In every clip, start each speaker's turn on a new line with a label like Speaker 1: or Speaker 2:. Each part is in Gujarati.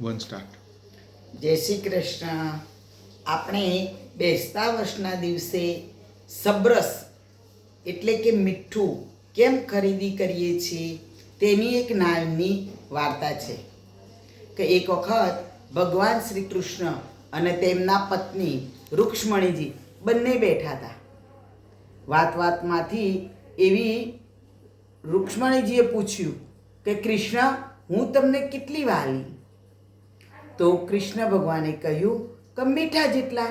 Speaker 1: વન સ્ટાર્ટ
Speaker 2: જય શ્રી કૃષ્ણ. આપણે બેસતા વર્ષના દિવસે સબ્રસ એટલે કે મીઠું કેમ ખરીદી કરીએ છીએ તેની એક નાની વાર્તા છે. કે એક વખત ભગવાન શ્રી કૃષ્ણ અને તેમના પત્ની રૂક્ષ્મણીજી બંને બેઠા હતા. વાત વાતમાંથી એવી રૂક્ષ્મણીજીએ પૂછ્યું કે, કૃષ્ણ, હું તમને કેટલી વાલી તો કૃષ્ણ ભગવાને કહ્યું કે મીઠા જેટલા.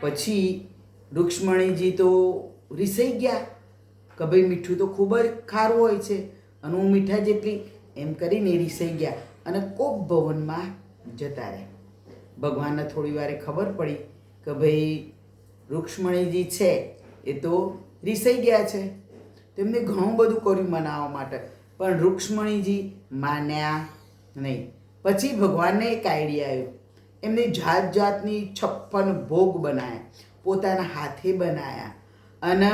Speaker 2: પછી રૂક્ષ્મણીજી તો રીસાઈ ગયા, કે ભાઈ મીઠું તો ખૂબ જ ખારું હોય છે, અને હું મીઠા જેટલી, એમ કરીને રીસાઈ ગયા, અને કોપ ભવનમાં જતા રહ્યા. ભગવાનને થોડી વારે ખબર પડી કે ભાઈ રૂક્ષ્મણીજી છે, એ તો રીસાઈ ગયા છે. તેમને ઘણું બધું કર્યું મનાવવા માટે, પણ રૂક્ષ્મણીજી માન્યા નહીં. પછી ભગવાનને એક આઈડિયા આવ્યો. એમને જાત જાતની છપ્પન ભોગ બનાવ્યા પોતાના હાથે બનાવ્યા અને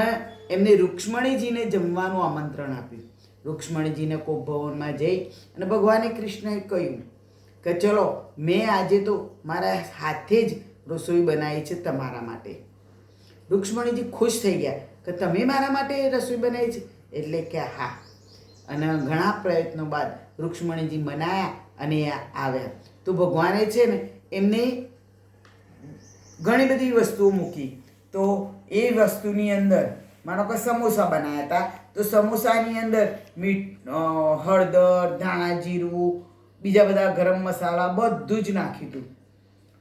Speaker 2: એમને રૂક્ષ્મણીજીને જમવાનું આમંત્રણ આપ્યું. રૂક્ષ્મણીજીને કોપ ભવનમાં જઈ અને ભગવાને કૃષ્ણએ કહ્યું કે ચલો, મેં આજે તો મારા હાથે જ રસોઈ બનાવી છે તમારા માટે. રૂક્ષ્મણીજી ખુશ થઈ ગયા કે તમે મારા માટે રસોઈ બનાવી છે? એટલે કે હા અને ઘણા પ્રયત્નો બાદ રૂક્ષ્મણીજી મનાયા અને આવ્યા. તો ભગવાને છે ને એમને ઘણી બધી વસ્તુઓ મૂકી. તો એ વસ્તુની અંદર માનો કે સમોસા બનાવ્યા હતા. તો સમોસાની અંદર મીઠ હળદર, ધાણા, જીરું, બીજા બધા ગરમ મસાલા બધું જ નાખ્યું હતું.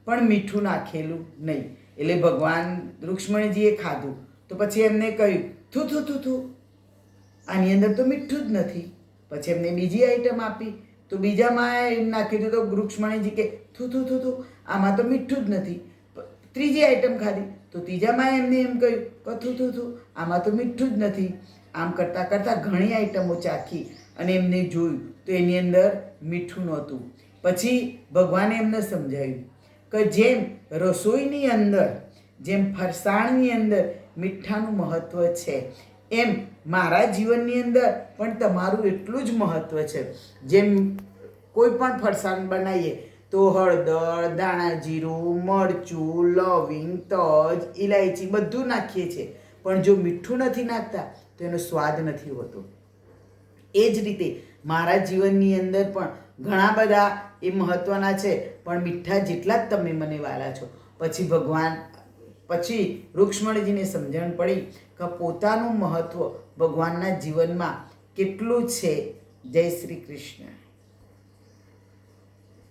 Speaker 2: પણ મીઠું નાખેલું નહીં. એટલે ભગવાન રૂક્ષ્મણીજીએ ખાધું. તો પછી એમને કહ્યું, થુ થુ થુ થુ. આની અંદર તો મીઠું જ નથી. પછી એમને બીજી આઈટમ આપી. તો બીજામાં એમ નાખી દીધું તો રૂક્ષ્મણીજી કે થું થું થું થું, આમાં તો મીઠું જ નથી. ત્રીજી આઈટમ ખાધી. તો ત્રીજામાં એમને એમ કહ્યું કે થું થું થું, આમાં તો મીઠું જ નથી. આમ કરતાં કરતાં ઘણી આઈટમો ચાખી અને એમને જોયું. તો એની અંદર મીઠું નહોતું. પછી ભગવાને એમને સમજાવ્યું કે જેમ રસોઈની અંદર, જેમ ફરસાણની અંદર મીઠાનું મહત્ત્વ છે એમ મારા જીવનની અંદર પણ તમારું એટલું જ મહત્ત્વ છે. જેમ કોઈ પણ ફરસાણ બનાવીએ તો હળદર, દાણા જીરું, મરચું, લવિંગ, તજ ઇલાયચી બધું નાખીએ છીએ. પણ જો મીઠું નથી નાખતા, તો એનો સ્વાદ નથી હોતો. એ જ રીતે મારા જીવનની અંદર પણ ઘણા બધા એ મહત્ત્વના છે, પણ મીઠા જેટલા જ તમે મને વાલા છો. પછી ભગવાન પછી રૂક્ષ્મણીજીને સમજણ પડી કે પોતાનું મહત્ત્વ ભગવાનના જીવનમાં કેટલું છે? જય શ્રી કૃષ્ણ.